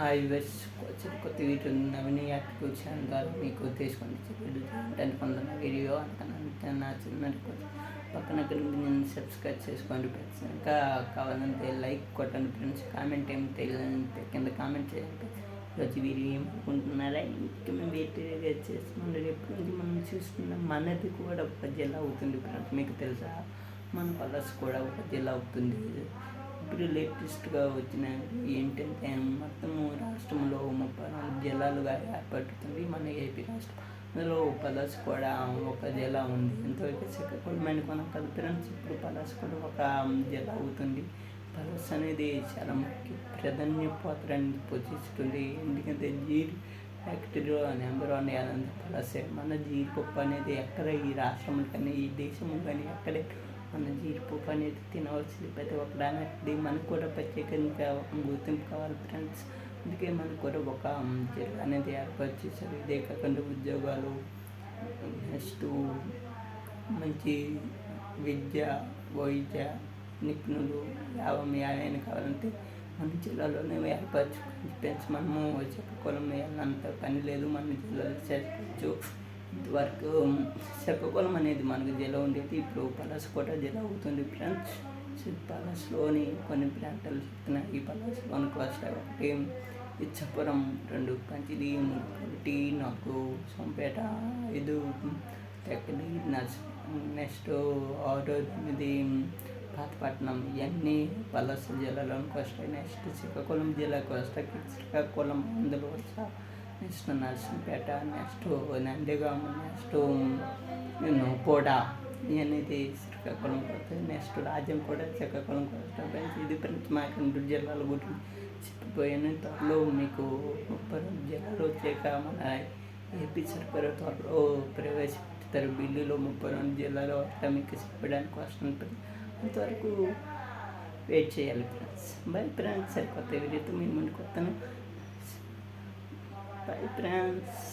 ఆ యూఎస్ వచ్చిన కొత్త వీడియో నవీని యాక్టివ్ వచ్చాను కాదు మీకు తీసుకొని అనుకున్న వీడియో అంత నా చిన్న పక్కన నేను సబ్స్క్రైబ్ చేసుకోండి ఫ్రెండ్స్. ఇంకా కావాలంటే లైక్ కొట్టండి ఫ్రెండ్స్ కామెంట్ ఏం తెలియదు కింద కామెంట్ చేయండి. ఈరోజు వీరు ఏమనుకుంటున్నారా? ఇంకా మేము వేరే చేస్తున్నాం. ఎప్పటి నుంచి మనం చూస్తున్నాం మనది కూడా ఒక జిల్లా అవుతుంది ఫ్రెండ్స్. మీకు తెలుసా? మన కలర్స్ కూడా ఒక జిల్లా అవుతుంది. లేటెస్ట్గా వచ్చిన ఏంటంటే మొత్తము రాష్ట్రంలో ముప్పై నాలుగు జిల్లాలుగా ఏర్పడుతుంది మన ఏపీ రాష్ట్రం. అందులో పలాస్ కూడా ఒక జిల్లా ఉంది. ఎంతవరకు శ్రీకాకుళం కొనం కదా ఫ్రెండ్స్ ఇప్పుడు పలాస్ కూడా ఒక జిల్లా అవుతుంది. పలాస్ అనేది చాలా ముఖ్య ప్రాధాన్య పాత్రని పోషిస్తుంది. ఎందుకంటే జీడి ఫ్యాక్టరీలో నెంబర్ వన్ ఏదంటే పలాసే. మన జీడిపప్పు అనేది ఎక్కడ ఈ రాష్ట్రంలో కానీ ఈ దేశంలో కానీ ఎక్కడే మన జీడిపప్పు అనేది తినవలసింది. ప్రతి ఒక్కడానికి మనకు కూడా ప్రత్యేకంగా గుర్తింపు కావాలి ఫ్రెండ్స్ అందుకే మనకు కూడా ఒక జిల్లా అనేది ఏర్పాటు చేశారు. ఇదే కాకుండా ఉద్యోగాలు నెక్స్ట్ మంచి విద్య వైద్య నిపుణులు యావం ఏమైనా కావాలంటే మన జిల్లాలోనే ఏర్పరచుకోవచ్చు ఫ్రెండ్స్ మనము చెప్పుకోవడం అంత పని లేదు. మన జిల్లాలో చేసుకోవచ్చు. ఇంతవరకు శ్రీకాకుళం అనేది మనకు జిల్లా ఉండేది. ఇప్పుడు పలాసకోట జిల్లా అవుతుంది ఫ్రెండ్స్. పలాస్లోని కొన్ని ప్రాంతాలు చెప్తున్నాయి ఈ పలాసలోనికి కోస్తా ఒకటి ఇచ్చపురం రెండు కంచిలి ఒకటి నాకు సొంపేట ఐదు తెక్కడి నర్స్ నెక్స్ట్ ఆరో తొమ్మిది పాతపట్నం. ఇవన్నీ పలాస జిల్లాలోనికి వస్తాయి. నెక్స్ట్ శ్రీకాకుళం జిల్లాకు వస్తాయి శ్రీకాకుళం అందులో వస్తా next Narsampet next Nandigama next Kota ఇవన్నీ శ్రీకాకుళం వస్తాయి నెక్స్ట్ రాజ్యం కూడా శ్రీకాకుళం వస్తాయి ఇది ఫ్రెండ్స్ మా రెండు జిల్లాల గురించి చెప్పిపోయాను త్వరలో మీకు ముప్పై రెండు జిల్లాలు వచ్చాక మన ఏపీ సర్కారు త్వరలో ప్రవేశపెడతారు. బిల్లులో ముప్పై రెండు జిల్లాలో అట్లా మీకు చెప్పడానికి వస్తుంది అంతవరకు వెయిట్ చేయాలి ఫ్రెండ్స్. బై ఫ్రెండ్స్ సరికొత్త వీడియోతో మీ ముందుకు వస్తాను. Bye friends